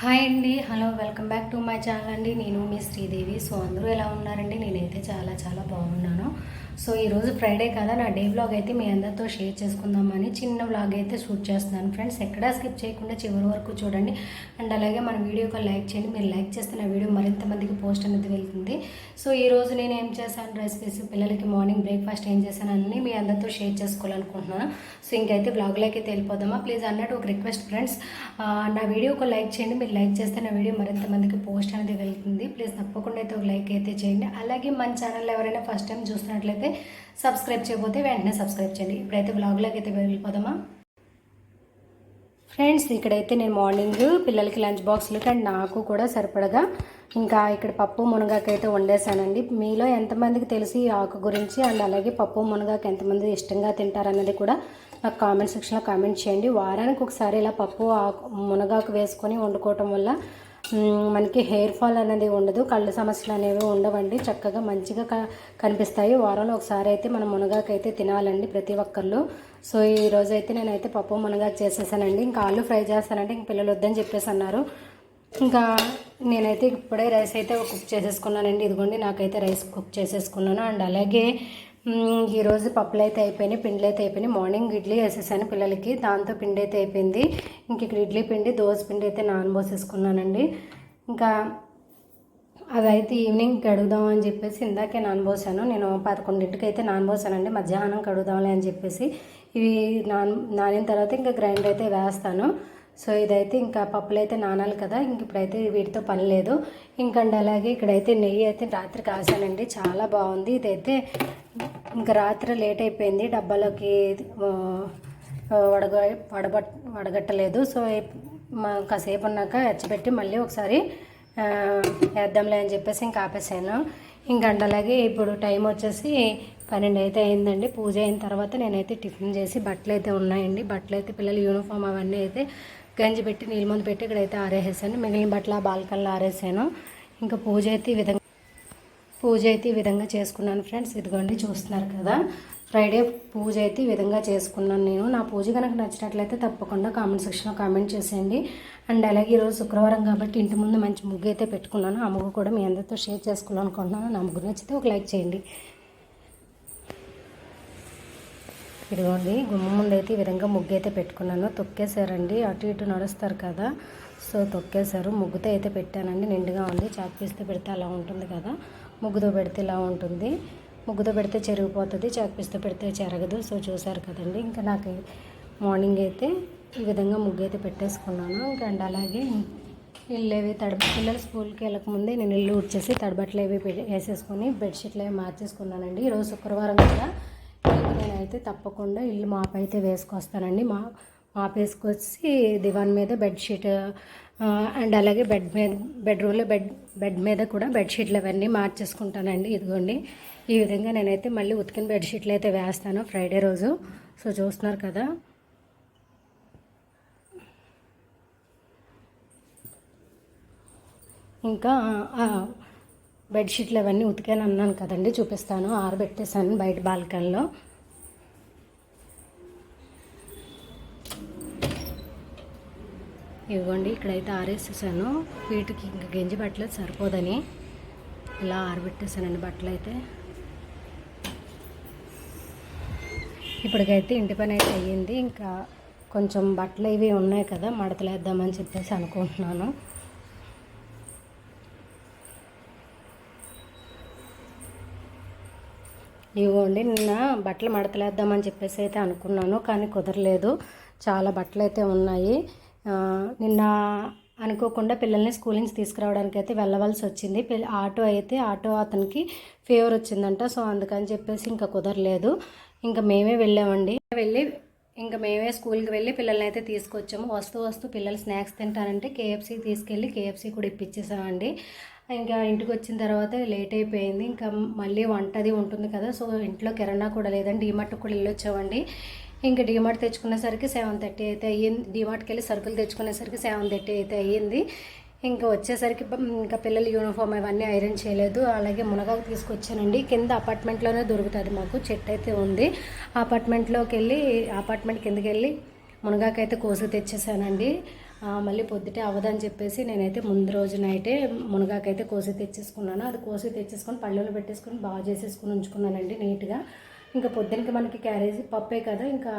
Hi అండి. Hello welcome back to my channel అండి. నేను మీ శ్రీదేవి. సో అందరూ ఎలా ఉన్నారండి? నేనైతే చాలా చాలా బాగున్నాను. సో ఈరోజు ఫ్రైడే కదా. నా డే బ్లాగ్ అయితే మీ అందరితో షేర్ చేసుకుందామని చిన్న బ్లాగ్ అయితే షూట్ చేస్తున్నాను ఫ్రెండ్స్. ఎక్కడా స్కిప్ చేయకుండా చివరి వరకు చూడండి. అండ్ అలాగే మన వీడియోకి లైక్ చేయండి. మీరు లైక్ చేస్తే నా వీడియో మరింత మందికి పోస్ట్ అనేది వెళ్తుంది. సో ఈ రోజు నేను ఏం చేశాను? రెసిపీస్ పిల్లలకి మార్నింగ్ బ్రేక్ఫాస్ట్ ఏం చేశాను అన్నీ మీ అందరితో షేర్ చేసుకోవాలనుకుంటున్నాను. సో ఇంకైతే బ్లాగ్లోకి అయితే వెళ్ళిపోదామా? ప్లీజ్ అన్నట్టు ఒక రిక్వెస్ట్ ఫ్రెండ్స్. నా వీడియోకి లైక్ చేయండి. మీరు లైక్ చేస్తే నా వీడియో మరింత మందికి పోస్ట్ అనేది వెళ్తుంది. ప్లీజ్ తప్పకుండా అయితే ఒక లైక్ అయితే చేయండి. అలాగే మన ఛానల్ ఎవరైనా ఫస్ట్ టైం చూస్తున్నట్లయితే సబ్స్క్రైబ్ చేయకపోతే వెంటనే సబ్స్క్రైబ్ చేయండి. ఇప్పుడైతే బ్లాగ్లోకి అయితే వెళ్ళిపోదామా? ఫ్రెండ్స్ ఇక్కడైతే నేను మార్నింగ్ పిల్లలకి లంచ్ బాక్స్లకి అండ్ నాకు కూడా సరిపడగా. ఇంకా ఇక్కడ పప్పు మునగాకు అయితే వండేసానండి మీలో ఎంతమందికి తెలిసి ఆకు గురించి? అండ్ అలాగే పప్పు మునగాకు ఎంతమంది ఇష్టంగా తింటారన్నది కూడా నాకు కామెంట్ సెక్షన్లో కామెంట్ చేయండి. వారానికి ఒకసారి ఇలా పప్పు ఆకు మునగాకు వేసుకొని వండుకోవటం వల్ల మనకి హెయిర్ ఫాల్ అనేది ఉండదు కళ్ళు సమస్యలు అనేవి ఉండవండి. చక్కగా మంచిగా క- కనిపిస్తాయి. వారంలో ఒకసారి అయితే మనం మునగాకు అయితే తినాలండి ప్రతి ఒక్కళ్ళు. సో ఈ రోజు అయితే నేనైతే పప్పు మునగాకు చేసేసానండి. ఇంకా ఆలు ఫ్రై చేస్తానంటే ఇంక పిల్లలు వద్దని చెప్పేసి అన్నారు. ఇంకా నేనైతే ఇప్పుడే రైస్ అయితే కుక్ చేసేసుకున్నానండి. ఇదిగోండి నాకైతే రైస్ కుక్ చేసేసుకున్నాను. అండ్ అలాగే ఈరోజు పప్పులు అయితే అయిపోయినాయి పిండిలు అయితే అయిపోయినాయి. మార్నింగ్ ఇడ్లీ వేసేసాను పిల్లలకి. దాంతో పిండి అయితే అయిపోయింది. ఇంక ఇక్కడ ఇడ్లీ పిండి దోశ పిండి అయితే నానబోసేసుకున్నానండి ఇంకా అదైతే ఈవినింగ్ కడుగుదాం అని చెప్పేసి ఇందాకే నానబోసాను నేను పదకొండింటికి అయితే నానబోసానండి మధ్యాహ్నం కడుగుదాంలే అని చెప్పేసి ఇవి నాన్ నానిన తర్వాత ఇంకా గ్రైండ్ అయితే వేస్తాను. సో ఇదైతే ఇంకా పప్పులు అయితే నానాలి కదా ఇంక ఇప్పుడైతే వీటితో పని లేదు. ఇంకండి అలాగే ఇక్కడైతే నెయ్యి అయితే రాత్రి కాసానండి చాలా బాగుంది. ఇదైతే ఇంకా రాత్రి లేట్ అయిపోయింది. డబ్బాలోకి వడగ వడబట్ వడగట్టలేదు. సో మా కాసేపు ఉన్నాక ఎచ్చబెట్టి మళ్ళీ ఒకసారి వేద్దాంలే అని చెప్పేసి ఇంకా ఆపేసాను. ఇంకా అలాగే ఇప్పుడు టైం వచ్చేసి పన్నెండు అయితే అయిందండి. పూజ అయిన తర్వాత నేనైతే టిఫిన్ చేసి బట్టలు అయితే ఉన్నాయండి. బట్టలు అయితే పిల్లలు యూనిఫామ్ అవన్నీ అయితే గంజి పెట్టి నీళ్ళ ముందు పెట్టి ఇక్కడైతే ఆరేసాను మిగిలిన బట్టలు ఆ బాల్కల్లో ఆరేసాను. ఇంకా పూజ అయితే ఈ విధంగా పూజ అయితే ఈ విధంగా చేసుకున్నాను ఫ్రెండ్స్. ఇదిగోండి చూస్తున్నారు కదా. ఫ్రైడే పూజ అయితే ఈ విధంగా చేసుకున్నాను నేను. నా పూజ కనుక నచ్చినట్లయితే తప్పకుండా కామెంట్ సెక్షన్లో కామెంట్ చేసేయండి. అండ్ అలాగే ఈరోజు శుక్రవారం కాబట్టి ఇంటి ముందు మంచి ముగ్గు అయితే పెట్టుకున్నాను. ఆ ముగ్గు కూడా మీ అందరితో షేర్ చేసుకోవాలనుకుంటున్నాను నా ముగ్గు నచ్చితే ఒక లైక్ చేయండి. ఇదిగోండి గుమ్మ ముందు అయితే ఈ విధంగా ముగ్గు అయితే పెట్టుకున్నాను. తొక్కేశారండి. అటు ఇటు నడుస్తారు కదా. సో తొక్కేశారు. ముగ్గుతో అయితే పెట్టానండి. నిండుగా ఉంది. చాక్ పీస్తో పెడితే అలా ఉంటుంది కదా. ముగ్గుతో పెడితే ఇలా ఉంటుంది. ముగ్గుతో పెడితే చెరిగిపోతుంది చాక్ పీస్తో పెడితే చెరగదు. సో చూసారు కదండి. ఇంకా నాకు మార్నింగ్ అయితే ఈ విధంగా ముగ్గు అయితే పెట్టేసుకున్నాను. ఇంకా అండ్ అలాగే ఇల్లు ఏవి తడి పిల్లలు స్కూల్కి వెళ్ళకముందే నేను ఇల్లు ఉడ్చేసి తడబట్టలు అవి పె- వేసేసుకొని బెడ్షీట్లు అవి మార్చేసుకున్నానండి. ఈరోజు శుక్రవారం కదా. నేనైతే తప్పకుండా ఇల్లు మాపైతే అయితే వేసుకొస్తానండి. మా మాప్ దివాన్ మీద బెడ్షీట్ అండ్ అలాగే బెడ్ మీద బెడ్రూమ్లో బెడ్ బెడ్ మీద కూడా బెడ్షీట్లు అవన్నీ మార్చేసుకుంటానండి. ఇదిగోండి. ఈ విధంగా నేనైతే మళ్ళీ ఉతికిన బెడ్షీట్లు అయితే వేస్తాను ఫ్రైడే రోజు. సో చూస్తున్నారు కదా. ఇంకా బెడ్షీట్లు అవన్నీ ఉతికాను అన్నాను కదండి చూపిస్తాను. ఆరబెట్టేసాను బయట బాల్కనీలో. ఇవ్వండి ఇక్కడైతే ఆరేసేసాను. వీటికి ఇంకా గంజి బట్టలు సరిపోదని ఇలా ఆరబెట్టేసానండి బట్టలు అయితే ఇప్పటికైతే ఇంటి పని అయితే అయ్యింది. ఇంకా కొంచెం బట్టలు ఇవి ఉన్నాయి కదా మడతలేద్దామని చెప్పేసి అనుకుంటున్నాను. ఇవ్వండి నిన్న బట్టలు మడతలేద్దామని చెప్పేసి అయితే అనుకున్నాను కానీ కుదరలేదు. చాలా బట్టలు అయితే ఉన్నాయి. నిన్న అనుకోకుండా పిల్లల్ని స్కూల్ నుంచి తీసుకురావడానికి అయితే వెళ్ళవలసి వచ్చింది. ఆటో అయితే ఆటో అతనికి ఫీవర్ వచ్చిందంట. సో అందుకని చెప్పేసి ఇంకా కుదరలేదు. ఇంకా మేమే వెళ్ళామండి. వెళ్ళి ఇంకా మేమే స్కూల్కి వెళ్ళి పిల్లల్ని అయితే తీసుకొచ్చాము. వస్తూ వస్తూ పిల్లలు స్నాక్స్ తింటారంటే కేఎఫ్సీ తీసుకెళ్ళి కేఎఫ్సీ కూడా ఇప్పించేసామండి ఇంకా ఇంటికి వచ్చిన తర్వాత లేట్ అయిపోయింది. ఇంకా మళ్ళీ వంట అది ఉంటుంది కదా సో ఇంట్లో కిరాణా కూడా లేదండి. డిమార్ట్ కూడా వెళ్ళొచ్చామండి. ఇంకా డిమార్ట్ తెచ్చుకునేసరికి సెవెన్ థర్టీ అయితే అయ్యింది. డిమార్ట్కి వెళ్ళి సరుకులు తెచ్చుకునేసరికి సెవెన్ థర్టీ అయితే అయ్యింది. ఇంకా వచ్చేసరికి ఇంకా పిల్లల యూనిఫామ్ అవన్నీ ఐరన్ చేయలేదు. అలాగే మునగాకు తీసుకొచ్చానండి. కింద అపార్ట్మెంట్లోనే దొరుకుతుంది మాకు. చెట్టు అయితే ఉంది. అపార్ట్మెంట్లోకి వెళ్ళి అపార్ట్మెంట్ కిందకి వెళ్ళి మునగాకు అయితే కోసి తెచ్చేసానండి. మళ్ళీ పొద్దుటే అవ్వదని చెప్పేసి నేనైతే ముందు రోజు నైటే మునగాకైతే కోసి తెచ్చేసుకున్నాను. అది కోసి తెచ్చేసుకొని పళ్ళలో పెట్టేసుకొని బాగా చేసేసుకుని ఉంచుకున్నానండి నీట్గా ఇంకా పొద్దునకి మనకి క్యారేజీ పప్పే కదా ఇంకా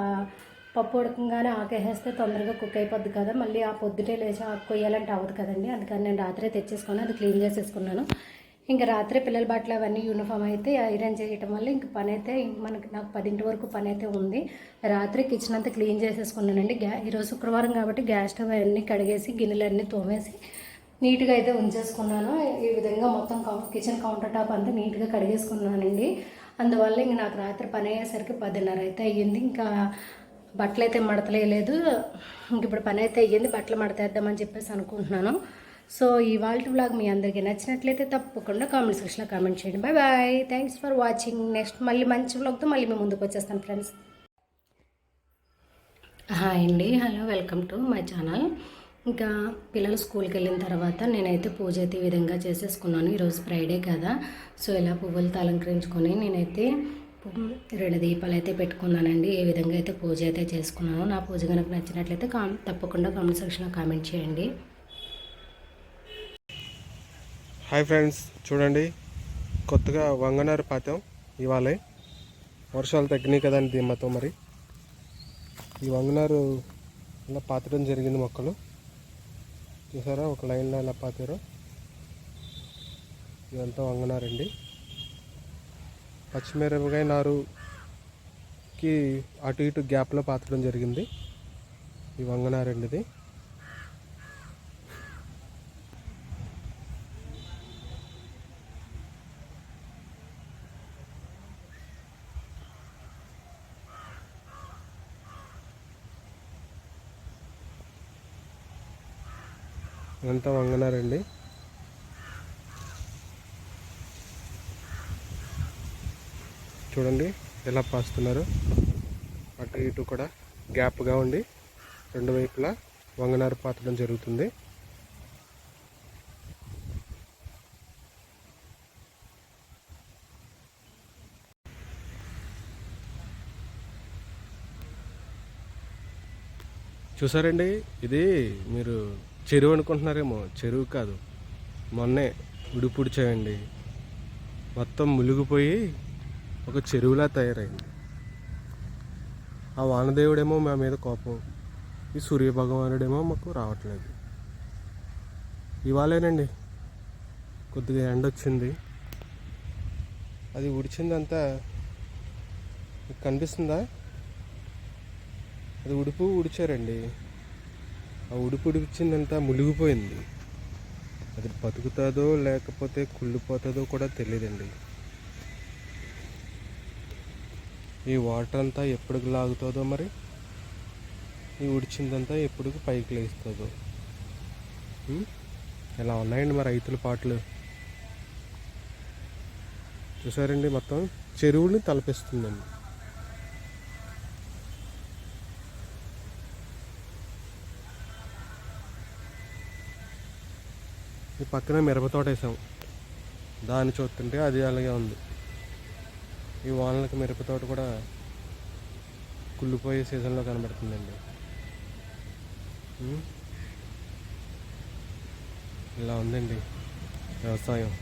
పప్పు ఉడకంగానే ఆకేసేస్తే తొందరగా కుక్ అయిపోద్ది కదా. మళ్ళీ ఆ పొద్దుటే లేచి ఆకు కొయ్యాలంటే అవ్వదు కదండి. అందుకని నేను రాత్రే తెచ్చేసుకొని అది క్లీన్ చేసేసుకున్నాను. ఇంకా రాత్రి పిల్లల బట్టలు అవన్నీ యూనిఫామ్ అయితే ఐరన్ చేయటం వల్ల ఇంక పని అయితే మనకి నాకు పదింటి వరకు పని అయితే ఉంది. రాత్రి కిచెన్ అంతా క్లీన్ చేసేసుకున్నానండి. గ్యా ఈరోజు శుక్రవారం కాబట్టి గ్యాస్ స్టవ్ అన్నీ కడిగేసి గిన్నెలన్నీ తోమేసి నీట్గా అయితే ఉంచేసుకున్నాను. ఈ విధంగా మొత్తం కిచెన్ కౌంటర్ టాప్ అంతా నీట్గా కడిగేసుకున్నానండి. అందువల్ల ఇంక నాకు రాత్రి పని అయ్యేసరికి పదిన్నర అయితే అయ్యింది. ఇంకా బట్టలు అయితే మడతలేదు ఇంక ఇప్పుడు పని అయితే అయ్యింది. బట్టలు మడతేద్దామని చెప్పేసి అనుకుంటున్నాను. సో ఇవాళ వ్లాగ్ మీ అందరికీ నచ్చినట్లయితే తప్పకుండా కామెంట్ సెక్షన్లో కామెంట్ చేయండి. Bye bye thanks for watching next మళ్ళీ మంచి వ్లాగ్తో మళ్ళీ మేము ముందుకు వచ్చేస్తాను ఫ్రెండ్స్ హాయ్ అండి. Hello welcome to my channel. ఇంకా పిల్లలు స్కూల్కి వెళ్ళిన తర్వాత నేనైతే పూజ అయితే ఈ విధంగా చేసేసుకున్నాను. ఈరోజు ఫ్రైడే కదా. సో ఇలా పువ్వులతో అలంకరించుకొని నేనైతే రెండు దీపాలు అయితే పెట్టుకున్నానండి. ఏ విధంగా అయితే పూజ అయితే చేసుకున్నాను నా పూజ కనుక నచ్చినట్లయితే కా తప్పకుండా కామెంట్ సెక్షన్లో కామెంట్ చేయండి. హాయ్ ఫ్రెండ్స్ చూడండి. కొత్తగా వంగనారు పాతాం ఇవాళే. వర్షాలు తగ్గినాయి కదండి దీమ్మతో మరి. ఈ వంగనారు ఇలా పాతడం జరిగింది మొక్కలు. చూసారా? ఒక లైన్లో ఎలా పాతారు ఇదంతా వంగనారండి. పచ్చిమిరపకాయ నారుకి అటు ఇటు గ్యాప్లో పాతడం జరిగింది. ఈ వంగనారండి ఇది ఇదంతా వంగనారండి. చూడండి ఎలా పాస్తున్నారు. అటు ఇటు కూడా గ్యాప్గా ఉండి రెండు వైపులా వంగనారు పాతడం జరుగుతుంది. చూసారండి? ఇది మీరు చెరువు అనుకుంటున్నారేమో. చెరువు కాదు. మొన్నే ఉడిపుడిచాయండి మొత్తం మునిగిపోయి ఒక చెరువులా తయారైంది. ఆ వానదేవుడేమో మా మీద కోపం. ఈ సూర్య భగవానుడేమో మాకు రావట్లేదు. ఇవాళేనండి. కొద్దిగా ఎండ వచ్చింది అది ఉడిచిందంతా కనిపిస్తుందా? అది ఉడుపు ఉడిచారండి. ఆ ఉడుపు ఉడిపించిందంతా మునిగిపోయింది. అది బతుకుతుందో లేకపోతే కుళ్ళిపోతుందో కూడా తెలియదండి ఈ వాటర్ అంతా ఎప్పటికి లాగుతుందో మరి? ఈ ఉడిచిందంతా ఎప్పటికి పైకి లేస్తుందో? ఎలా ఇలా ఉన్నాయండి మరి రైతుల పాటలు? చూసారండి మొత్తం చెరువుని తలపిస్తుందండి. ఈ పక్కన మిరపతోట వేసాం. దాన్ని చూస్తుంటే అది అలాగే ఉంది. ఈ వానలకు మిరపతోట కూడా కుళ్ళిపోయే సీజన్లో కనబడుతుందండి. ఇలా ఉందండి వ్యవసాయం.